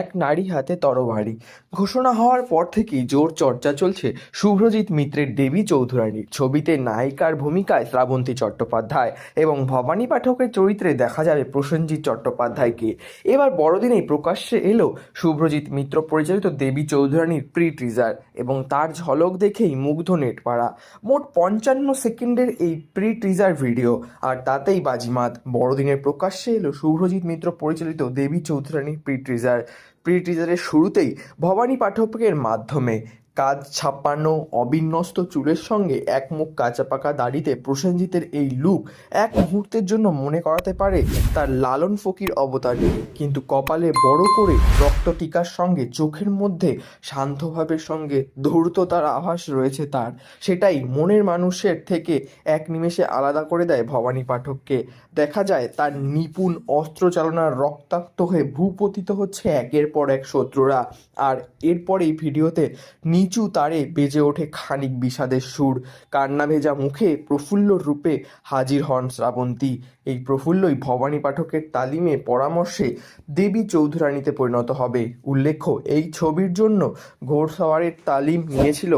এক নারী হাতে তরবারি। ঘোষণা হওয়ার পর থেকেই জোর চর্চা চলছে শুভ্রজিৎ মিত্রের দেবী চৌধুরানীর। ছবিতে নায়িকার ভূমিকায় শ্রাবন্তী চট্টোপাধ্যায় এবং ভবানী পাঠকের চরিত্রে দেখা যাবে প্রসেনজিৎ চট্টোপাধ্যায়কে এবার বড়দিনেই প্রকাশ্যে এলো শুভ্রজিৎ মিত্র পরিচালিত দেবী চৌধুরানীর প্রি টিজার এবং তার ঝলক দেখেই মুগ্ধ নেটপাড়া। মোট পঞ্চান্ন সেকেন্ডের এই প্রি টিজার ভিডিও আর তাতেই বাজিমাত। বড়দিনের প্রকাশ্যে এলো শুভ্রজিৎ মিত্র পরিচালিত দেবী চৌধুরানীর প্রি টিজার প্রি টিজারের শুরুতেই ভবানী পাঠকের মাধ্যমে কাজ ছাপ্পান্ন অবিন্যস্ত চুলের সঙ্গে এক মুখ কাঁচা পাকা দাড়িতে প্রসেনজিতের এই লুক এক মুহূর্তের জন্য মনে করাতে পারে তার লালন ফকির অবতার। কিন্তু কপালে বড় করে রক্ত টিকার সঙ্গে চোখের মধ্যে শান্তভাবের সঙ্গে ধূর্ততার আভাস রয়েছে তার। সেটাই মনের মানুষের থেকে এক নিমেষে আলাদা করে দেয় ভবানী পাঠককে। দেখা যায় তার নিপুণ অস্ত্র চালনার রক্তাক্ত হয়ে ভূপতিত হচ্ছে একের পর এক শত্রুরা। আর এরপরেই ভিডিওতে নিচু তারে বেজে ওঠে খানিক বিষাদের সুর। কান্না ভেজা মুখে প্রফুল্ল রূপে হাজির হন শ্রাবন্তী। এই প্রফুল্লই ভবানী পাঠকের তালিমে পরামর্শে দেবী চৌধুরানীতে পরিণত হবে। উল্লেখ্য, এই ছবির জন্য ঘোড়সওয়ারের তালিম নিয়েছিল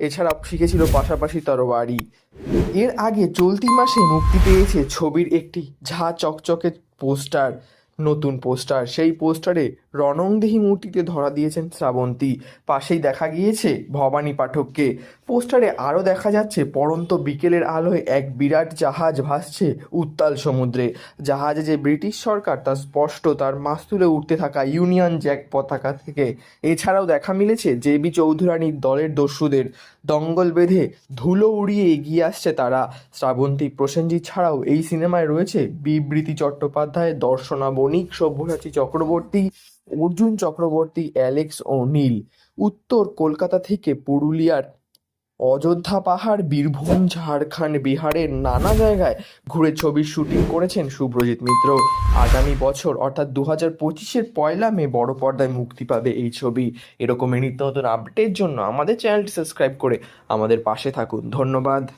এছাড়া শিখেছিল পাশাপাশি তরবারি। এর আগে চলতি মাসে মুক্তি পেয়েছে ছবির একটি ঝা চকচকে পোস্টার, নতুন পোস্টার। সেই পোস্টারে রণংদেহী মূর্তিতে ধরা দিয়েছেন শ্রাবন্তী। পাশেই দেখা গিয়েছে ভবানী পাঠককে। পোস্টারে আরও দেখা যাচ্ছে পড়ন্ত বিকেলের আলোয় এক বিরাট জাহাজ ভাসছে উত্তাল সমুদ্রে। জাহাজে যে ব্রিটিশ সরকার, তা স্পষ্ট তার মাস্তুলে উঠতে থাকা ইউনিয়ন জ্যাক পতাকা থেকে। এছাড়াও দেখা মিলেছে জেবি চৌধুরানীর দলের দস্যুদের। দঙ্গল বেঁধে ধুলো উড়িয়ে এগিয়ে আসছে তারা। শ্রাবন্তী প্রসেনজিৎ ছাড়াও এই সিনেমায় রয়েছে বিবৃতি চট্টোপাধ্যায় দর্শনা বণিক সব্যসাচী চক্রবর্তী অর্জুন চক্রবর্তী, অ্যালেক্স ও নীল উত্তর কলকাতা থেকে পুরুলিয়ার অযোধ্যা পাহাড়, বীরভূম, ঝাড়খণ্ড, বিহারের নানা জায়গায় ঘুরে ছবির শুটিং করেছেন শুভ্রজিৎ মিত্র। আগামী বছর, অর্থাৎ দু হাজার পঁচিশের পয়লা মে, বড় পর্দায় মুক্তি পাবে এই ছবি। এরকমই নিত্য নতুন আপডেটের জন্য আমাদের চ্যানেলটি সাবস্ক্রাইব করে আমাদের পাশে থাকুন। ধন্যবাদ।